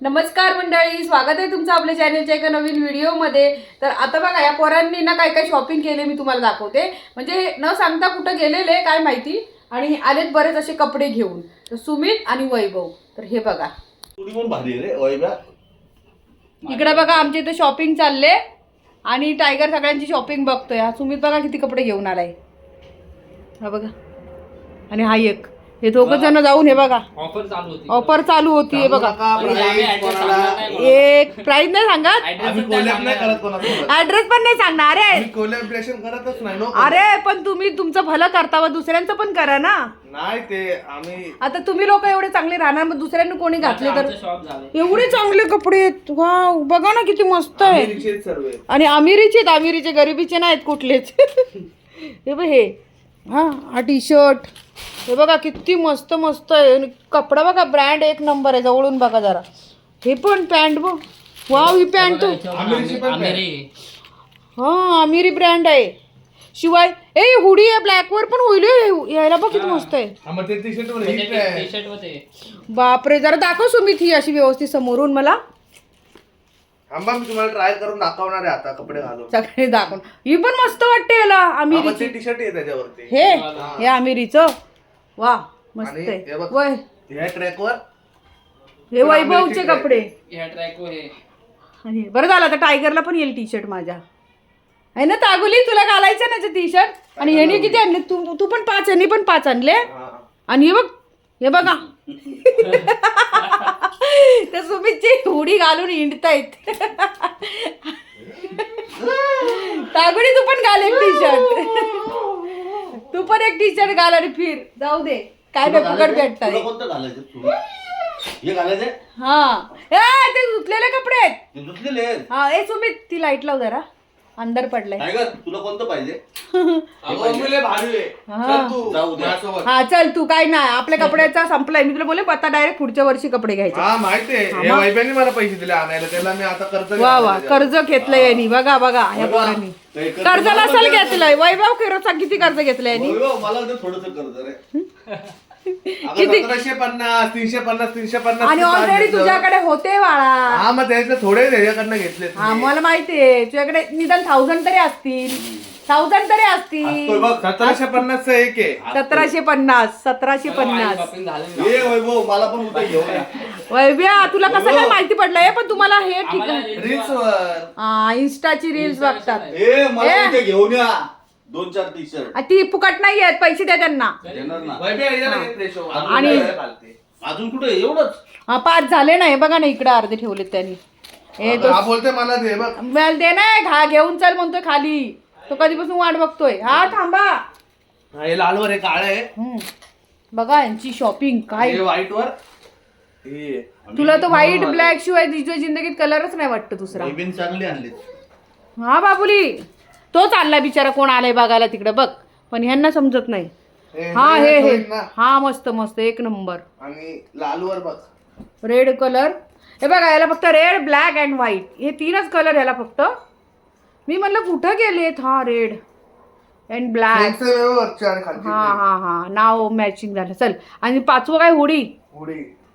नमस्कार मंडळी स्वागत आहे तुमचं आपल्या चॅनलच्या एका नवीन व्हिडिओमध्ये तर आता बघा या पोरांनी ना काय काय शॉपिंग केले मी तुम्हाला दाखवते. म्हणजे न सांगता कुठं गेलेले काय माहिती? आणि आलेत बरेच असे कपडे घेऊन. तर सुमित आणि वैभव. तर हे बघा. इकडे बघा आमच्या इथे शॉपिंग चालले. आणि टायगर सगळ्यांची शॉपिंग बघतोय. हा सुमित बघा किती कपडे घेऊन आलाय. हा बघा. आणि हा एक. हे दोघं जण जाऊन हे बघा. ऑफर चालू होती. ऑफर चालू होती हे बघा. एक प्राइस नाही सांगत? ऍड्रेस पण नाही सांगणार अरे. कोलॅबरेशन करतच नाही नो अरे पण तुम्ही तुमचं भलं करता व दुसऱ्यांचं पण करा ना. नाही ते आम्ही आता तुम्ही लोक एवढे चांगले राहणार मग दुसऱ्यांनी कोणी घातले तर? शॉप झाले. एवढे चांगले कपडे आहेत. वाव बघा ना किती मस्त आहे. आणि अमिरीचे आहेत अमिरीचे गरिबीचे नाहीत कुठलेच. हे बघ हे. हा हा टी शर्ट हे बघा किती मस्त मस्त आहे. आणि कपडा बघा ब्रँड एक नंबर आहे. जवळून बघा जरा. हे पण पॅन्ट बघ. वाव ही पॅन्ट हा अमिरी ब्रँड आहे. शिवाय ए हुडी आहे ब्लॅक वर पण होईल. यायला बघ किती मस्त आहे. हा, बापरे जरा दाखव सुमित ही अशी व्यवस्थित समोरून मला. थांबा मी तुम्हाला ट्राय करून दाखवणार आहे आता कपडे घालून. सगळे दाखवून. ही पण मस्त वाटते याला हा, ते टी शर्ट आहे त्याच्यावरती. हे हे अमिरीचं वा मस्त आणि आहे. हे बघ. वय. ह्या ट्रॅक वर हे वैभवचे कपडे. ह्या ट्रॅक वर हे आणि बरं झालं आता टायगरला पण येईल टी शर्ट माझ्या. आहे ना तागुली तुला घालायचं ना टी शर्ट आणि ह्याने किती आणले? तू तू पण पाच ह्याने पण पाच आणले. हा. आणि हे बघ हे बघा. त्या सुमितची हुडी घालून हिंडतायत. तागुडी तू पण घाल एक टी शर्ट तू पण एक टी शर्ट घाल आणि फिर. जाऊ दे. काय नाही फुकट भेटतात हे हा. ते धुतलेले कपडे आहेत. हा ए सुमित ती लाइट लाव जरा. अंदर पडलाय. टायगर तुला कोणतं पाहिजे? हा. जाऊ दे. हा चल तू काय नाही. आपल्या कपड्याचा संपलाय. मी तुला बोले आता डायरेक्ट पुढच्या वर्षी कपडे घ्यायचे. हा माहिती आहे. हे वैभ्याने मला पैसे दिले आणायला. त्याला मी आता कर्ज वा वा. घेतलं कर्ज घेतलंय यांनी. बघा बघा. ह्या. पोरांनी. ते कर्ज कर्ज मला नसेल पण द्या. घेतलंय. वैभव खिरोचा किती कर्ज घेतलंय यांनी? वैभव, मला थोडंसं कर्ज रे? सतराशे पन्नास तीनशे पन्नास तीनशे पन्नास आणि ऑलरेडी. तुझ्याकडे होते बाळा. हा मग त्याच्यातले थोडे त्याच्याकडनं घेतले हा मला माहितीये तुझ्याकडे निदान थाउजंड तरी असतील. थाउजंड तरी असतील. बघ सतराशे पन्नास एक आहे. सतराशे पन्नास सतराशे पन्नास. ये वैभव मला पण उद्या घेऊन या. वैभ्या तुला कसं काय माहिती पडलंय पण तुम्हाला हे ठीक आहे रील्स वर. हा, इंस्टाची रील्स बघतात. ए मला ए. उद्या घेऊन या. दोन चार टी शर्ट आ, ती फुकट नाही आहेत पैसे द्या त्यांना. देणार ना. आणि- अजून कुठे? एवढंच. हा पाच झाले ना हे बघा ना इकडे अर्धे ठेवलेत त्यांनी. हे तो हा बोलते मला दे बघ. मला दे ना घा घेऊन चल म्हणतोय खाली. तो कधीपासून वाट बघतोय. हा थांबा. हा, हे लालवर हे काळ आहे. हम्म. बघा यांची शॉपिंग काय हे व्हाईट वर हे तुला तर व्हाईट ब्लॅक शिवाय तुझ्या जिंदगीत कलरच नाही वाटत दुसरा. नवीन चांगली आणली हा बाबुली. तो चाललाय बिचारा कोण आलाय बघायला तिकडे बघ. पण ह्यांना समजत नाही. हे हा हे हे. मस्त मस्त एक नंबर. आणि लालवर बघ. रेड कलर हे बघा याला फक्त रेड ब्लॅक अँड व्हाईट हे तीनच कलर याला फक्त. मी म्हणलं कुठं गेलेत? हा रेड अँड ब्लॅक हा हा हा. नाव मॅचिंग झालं. चल. आणि पाचवं काय? हुडी.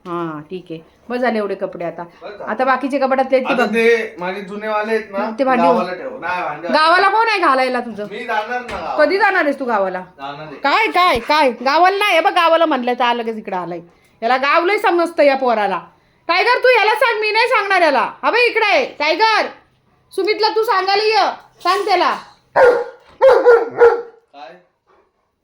हा ठीक आहे. बस झाले एवढे कपडे आता? आता बाकीचे कपड्यातले आहेत ते आता बघ. ते माझे जुने वाले आहेत ना ते भांडी- गावाला ठेव. नाही भांडी गावाला कोण आहे घालायला तुझं? मी जाणार ना गावाला. कधी जाणार आहेस तू गावाला? जाणार आहे. काय काय काय? गावाला नाही हे बघ गावाला म्हणलं तर लगेच इकडे आलाय. याला गावलंय समजतं या पोराला. टायगर तू याला सांग मी नाही सांगणार याला. हा बाई इकडे आहे. टायगर सुमितला तू सांगायला ये. सांग त्याला. काय?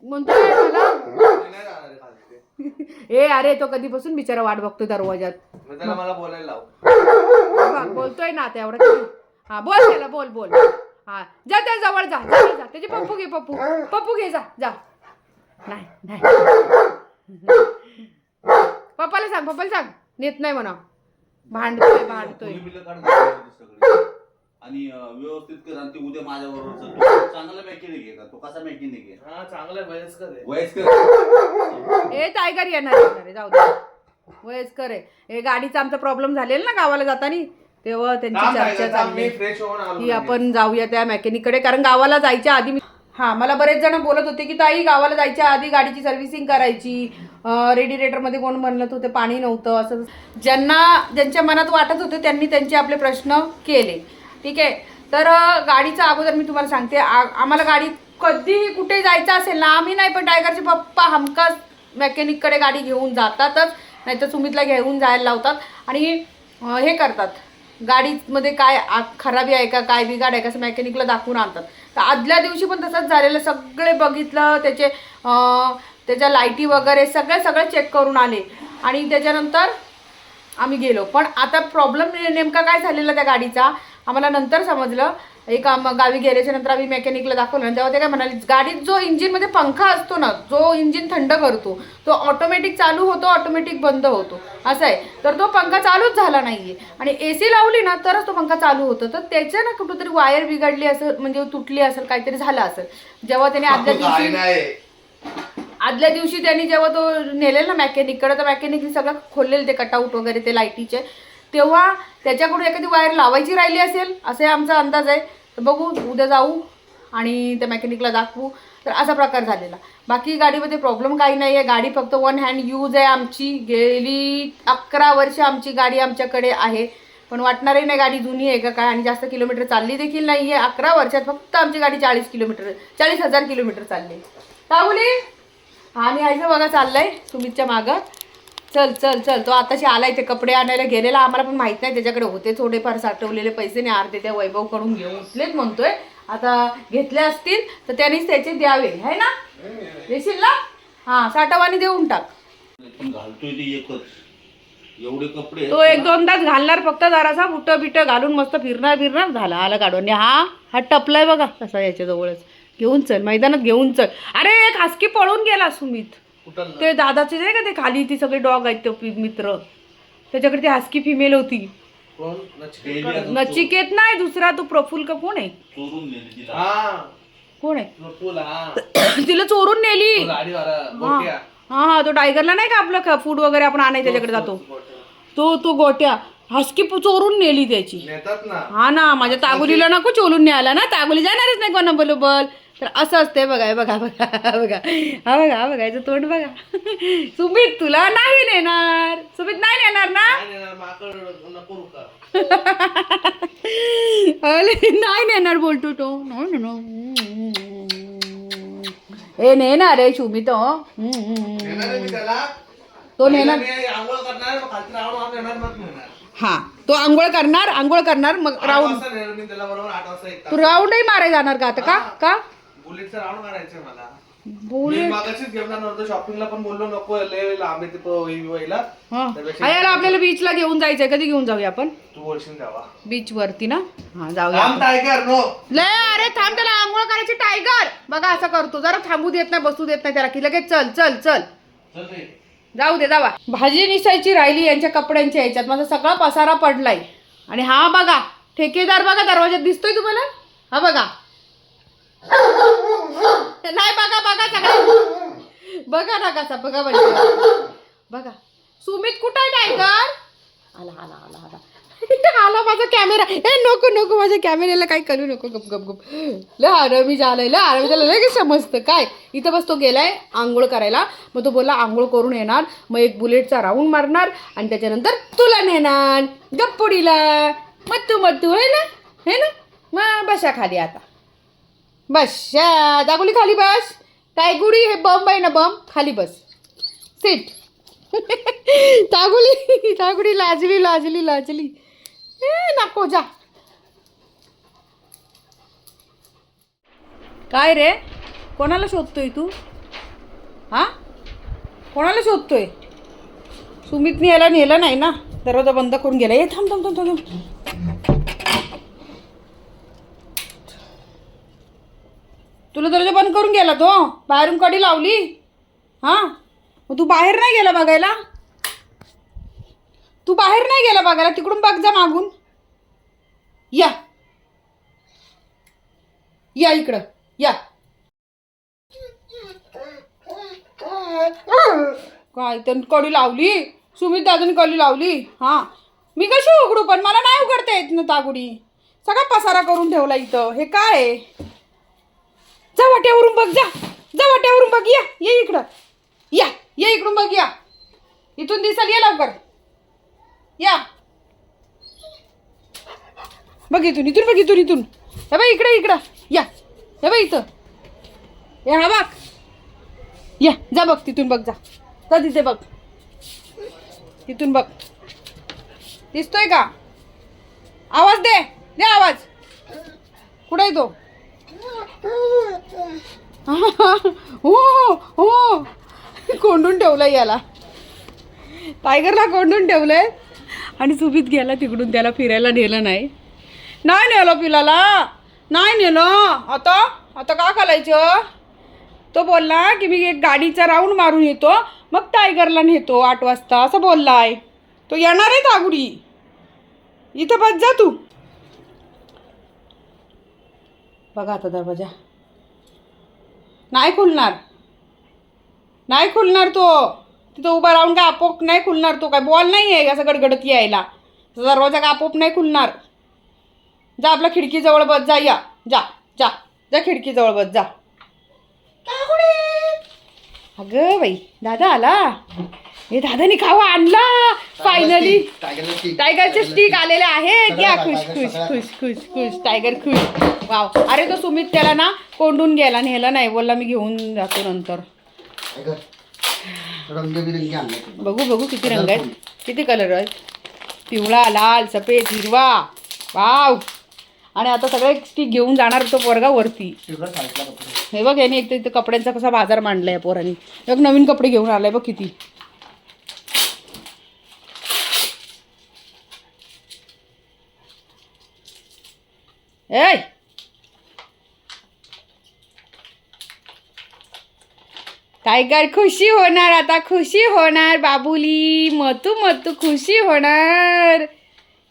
म्हणतो काय झालं? मी नाही जाणार आहे खाली. ते. ए अरे तो कधीपासून बिचारा वाट बघतोय दरवाजात मग त्याला मला बोलायला लाव. बघ, बोलतोय ना आता एवढं किती? हा बोल त्याला बोल बोल. हा जा त्या जवळ जा जवळ जा त्याचे पप्पू घे पप्पू. पप्पू घे जा जा. नाही नाही. पप्पाला सांग पप्पाला सांग. नेत नाही म्हणा. भांडतोय भांडतोय. मुली बिलं काढून दाखवायची सगळी. आणि अं, व्यवस्थित कर आणि ते उद्या माझ्याबरोबर चल. तू चांगला मेकॅनिक आहे का? तो कसा मेकॅनिक आहे हा चांगलं आहे, वयस्कर आहे. वयस्कर? ए टायगर येणार येणार आहे, जाऊ दे. वयस्कर आहे. हे गाडीचा आमचा प्रॉब्लेम झालेला ना गावाला जाताना. तेव्हा त्यांची चर्चा चालली. की आपण जाऊया त्या मेकॅनिककडे. कारण गावाला जायच्या आधी मी हां मला बरेच जण बोलत होते की ताई गावाला जायच्या आधी गाडीची सर्व्हिसिंग करायची. रेडिएटरमध्ये कोण म्हणत होते पाणी नव्हतं असं ज्यांना ज्यांच्या मनात वाटत होते त्यांनी त्यांचे आपले प्रश्न केले. ठीक आहे? तर गाडीचा अगोदर मी तुम्हाला सांगते. आम्हाला गाडी कधीही कुठे जायचं असेल ना आम्ही नाही पण टायगरचे पप्पा हमखास मेकॅनिककडे गाडी घेऊन जातातच. नाहीतर सुमितला घेऊन जायला लावतात. आणि हे करतात. गाडीमध्ये काय आ- खराबी आहे का काय बिघाड आहे का असं मेकॅनिकला दाखवून आणतात. तर आदल्या दिवशी पण तसंच झालेलं. सगळे बघितलं त्याचे त्याच्या लाईटी वगैरे सगळे सगळे चेक करून आले. आणि त्याच्यानंतर आम्ही गेलो. पण आता प्रॉब्लेम नेमका काय झालेला त्या गाडीचा आम्हाला नंतर समजलं. एक आम गावी गेल्याच्यानंतर आम्ही मेकॅनिकला दाखवलं आणि तेव्हा ते काय म्हणाले गाडीत जो इंजिनमध्ये पंखा असतो ना जो इंजिन थंड करतो तो ऑटोमॅटिक चालू होतो ऑटोमॅटिक बंद होतो. असं आहे. तर तो पंखा चालूच झाला नाहीये. आणि ए सी लावली ना तरच तो पंखा चालू होतो. तर त्याच्या ना कुठंतरी वायर बिघडली असेल म्हणजे तुटली असेल काहीतरी झालं असेल. जेव्हा त्याने आदल्या दिवशी नाही. आदल्या दिवशी त्यांनी जेव्हा तो नेलेला ना मेकॅनिककडे तर मेकॅनिकने सगळं खोललेलं ते कटआउट वगैरे ते लाईटीचे तेव्हा त्याच्याकडून एखादी वायर लावायची राहिली असेल असे आमचा अंदाज आहे. तर बघू उद्या जाऊ आणि त्या मेकॅनिकला दाखवू. तर असा प्रकार झालेला. बाकी गाडीमध्ये प्रॉब्लेम काही नाही आहे गाडी फक्त वन हँड यूज आहे आमची. गेली अकरा वर्ष आमची गाडी आमच्याकडे आहे. पण वाटणारही नाही गाडी जुनी आहे का काय आणि जास्त किलोमीटर चालली देखील नाही आहे अकरा वर्षात फक्त आमची गाडी चाळीस किलोमीटर चाळीस हजार किलोमीटर चालली. का बोली आणि आईचं बघा चाललं आहे सुमितच्या मागं. चल चल चल. तो आताशी आलाय ते कपडे आणायला गेलेला. आम्हाला पण माहीत नाही त्याच्याकडे होते थोडेफार साठवलेले पैसे. नाही अर्धे त्या वैभवकडून घेऊन उचलेच म्हणतोय. आता घेतले असतील तर त्यांनीच त्याचे द्यावे. है ना? देशील ना हां साठवानी देऊन टाक. पण घालतोय ते एकच. एवढे कपडे तो एक दोनदाच घालणार फक्त जरासा बुट बिट घालून मस्त फिरणार फिरणार. झाला आला काढून. आणि हा हा टपलाय बघा कसा याच्या जवळच घेऊन चल मैदानात घेऊन चल. अरे एक हासकी पळून गेला सुमित. ते दादाचे नाही का ते खाली ती सगळे डॉग आहेत ते पि- मित्र. त्याच्याकडे ती हासकी फिमेल होती. नचिकेत नाही दुसरा तो प्रफुल्ल का? कोण आहे? चोरून नेली तिला. हा. कोण आहे? हा. तिला चोरून नेली. हा. हा हा, तो टायगरला नाही का आपलं फूड वगैरे आपण आणाय त्याच्याकडे जातो? तो तो गोट्या. हासकी प- चोरून नेली त्याची. नेतात ना. हा ना माझ्या तागुलीला नको चोरून न्यायला ना. तागुली जाणारच नाही कोणा बरोबर तर असं असते बघा हे बघा बघा हा बघा. हा बघा हा बघा याचं तोंड बघा. सुमित तुला नाही नेणार. सुमित नाही नेणार ना? अरे नाही नेणार बोलतो तो. नो नो नो हे नेणार रे सुमित नेणार त्याला. तो नेणार. नेणार हा तो आंघोळ करणार आंघोळ करणार मग राऊंड. नेणार तू राऊंडही मारायला जाणार का आता? का? का? बुलेटचं राऊंड मारायचंय मला. बोल मी मागाशीच घेऊन जाणार होतो शॉपिंगला पण बोललो नको लय लांब आहे ते वहीला हा त्यापेक्षा आयाला आपल्याला बीचला घेऊन जायचंय कधी घेऊन जाऊया आपण? तू बोलशील जावा बीच वरती ना? हा जाऊया टायगर नो लय अरे थांब त्याला आंघोळ करायची टायगर बघा असं करतो. जरा थांबू देत नाही बसू देत नाही त्याला की लगेच चल चल चल. जाऊ दे जावा. भाजी निसायची राहिली यांच्या कपड्यांच्या ह्याच्यात माझा सगळा पसारा पडलाय. आणि हा बघा ठेकेदार बघा दरवाज्यात दिसतोय तुम्हाला? हा बघा. नाही बघा बघा सगळं. बघा ना कसा बघा म्हणजे. बघा. सुमित कुठं आहे टायगर? आला आला आला आला. आला माझा कॅमेरा. ए नको नको माझ्या कॅमेऱ्याला काही करू नको. गप गप गप. ल आरमी झालंय ल आरमी त्याला लगेच समजतं. काय? इथं बस तो गेलाय आंघोळ करायला. मग तो बोलला आंघोळ करून येणार. मग एक बुलेटचा राऊंड मारणार आणि त्याच्यानंतर तुला नेणार. गप्पुडीला. मग तू मग तू आहे ना? हे ना? मग बसा खाली आता. बस शा, खाली बस. टायगुडी हे बम आहे ना बम खाली बस. सीट तागुली तागुडी लाजली लाजली लाजली. ए नको जा. काय रे? कोणाला शोधतोय तू? हा? कोणाला शोधतोय? सुमितने याला नेलं नाही ना? दरवाजा बंद करून गेला. ए थांब थांब थांब थांब. तुला दरवाजा बंद करून गेला तो? बाहेरून कडी लावली? हां? मग तू बाहेर नाही गेला बघायला? तू बाहेर नाही गेला बघायला? तिकडून बघ जा मागून. या. या इकडं. या. काय तर कडी लावली? सुमित दादाने कडी लावली? हां. मी कशी उघडू? पण मला नाही उघडता येत ना तागुडी. सगळा पसारा करून ठेवला इथं. हे काय? आहे? जा वाट्यावरून बघ जा. जा वाट्यावरून बघ या. ये इकडं. या. ये इकडून बघ या. इथून दिसाल ये लवकर. या. बघ इथून इथून बघ इथून इथून. हे बाई इकडे इकडं. या. हे बाई इथं. या हा बघ. या. जा बघ तिथून बघ जा. जा तिथे बघ. तिथून बघ. दिसतोय का? आवाज दे. दे आवाज. कुठे आहे तो? हो हो. कोंडून ठेवलंय याला. टायगरला कोंडून ठेवलंय. आणि चुबीत गेला तिकडून त्याला फिरायला नेलं नाही. नाही नेलो पिलाला. नाही नेलं. आता आता का घालायचं तो बोलला की मी एक गाडीचा राऊंड मारून येतो मग टायगरला नेतो आठ वाजता. असं बोललाय. तो येणार आहे तागुडी इथं बस जा तू. बघा आता दरवाजा. नाही खुलणार. नाही खुलणार तो. तिथं उभा राहून काय आपोप नाही खुलणार तो. काय बॉल नाही आहे असं गडगडत यायला. दरवाजा काय आपोप नाही खुलणार. जा आपल्या खिडकीजवळ बस जा या. जा जा. जा खिडकीजवळ बस जा. अगं बाई दादा आला? हे दादानी खावा आणला. फायनली टायगरचे स्टिक आलेले आहेत या खुश खुश खुश खुश खुश. टायगर खुश. वाव अरे तो सुमित त्याला ना कोंडून गेला. नेला नाही. बोलला मी घेऊन जातो नंतर. बघू बघू किती रंग आहेत. किती कलर आहेत. पिवळा लाल सफेद हिरवा. वाव आणि आता सगळे स्टिक घेऊन जाणार तो पोरगा वरती. हे बघ याने एक तर कपड्यांचा कसा बाजार मांडलाय या पोरांनी. बघ नवीन कपडे घेऊन आलाय बघ किती. ए टायगर खुशी होणार आता खुशी होणार बाबुली. मतू मतू खुशी होणार.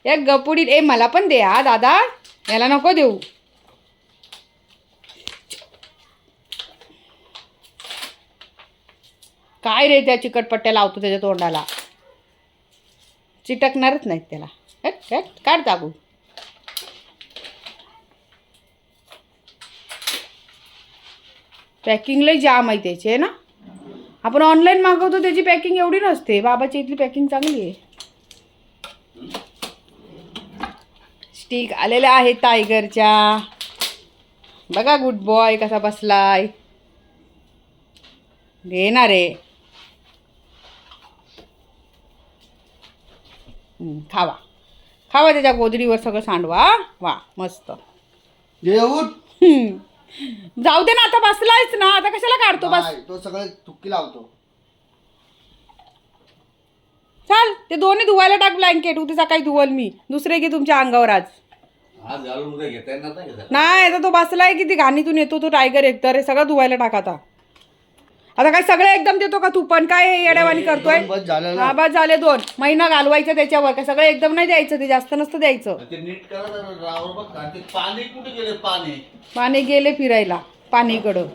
या गपुडी ए मला पण दे हा दादा. याला नको देऊ. काय रे त्या चिकटपट्ट्या लावतो त्याच्या तोंडाला? चिटकणारच नाहीत त्याला. काढ टाकू पॅकिंग लय जाम आहे त्याची आहे ना? आपण ऑनलाईन मागवतो त्याची पॅकिंग एवढी नसते. बाबाची इथली पॅकिंग चांगली आहे. स्टिक आलेल्या आहेत टायगरच्या बघा गुड बॉय कसा बसलाय. घेणार आहे. खावा. खावा त्याच्या गोदडीवर सगळं सांडवा? वा मस्त. जाऊ दे ना आता बसलायच ना आता कशाला काढतो बस? नाही, तो सगळे तुक्की लावतो. चाल ते दोन्ही धुवायला टाक ब्लँकेट उद्या सकाळी धुवल मी. दुसरे घे तुमच्या अंगावर आज. आज घालून उद्या घेता येणार नाही का? नाही आता तो बसलाय किती? घाणीतून येतो तो टायगर एकतर. हे सगळं धुवायला टाक आता. आता काय सगळं एकदम देतो का तू? पण काय हे येड्यावानी करतोय? बस झालं ना. हा बस झाले दोन. महिना घालवायचा त्याच्यावर. काय सगळं एकदम नाही द्यायचं ते जास्त नसतं द्यायचं. ते नीट करा जरा रावर बघ का ते पाणी कुठे गेले? पाणी. पाणी गेले फिरायला पाणीकडं.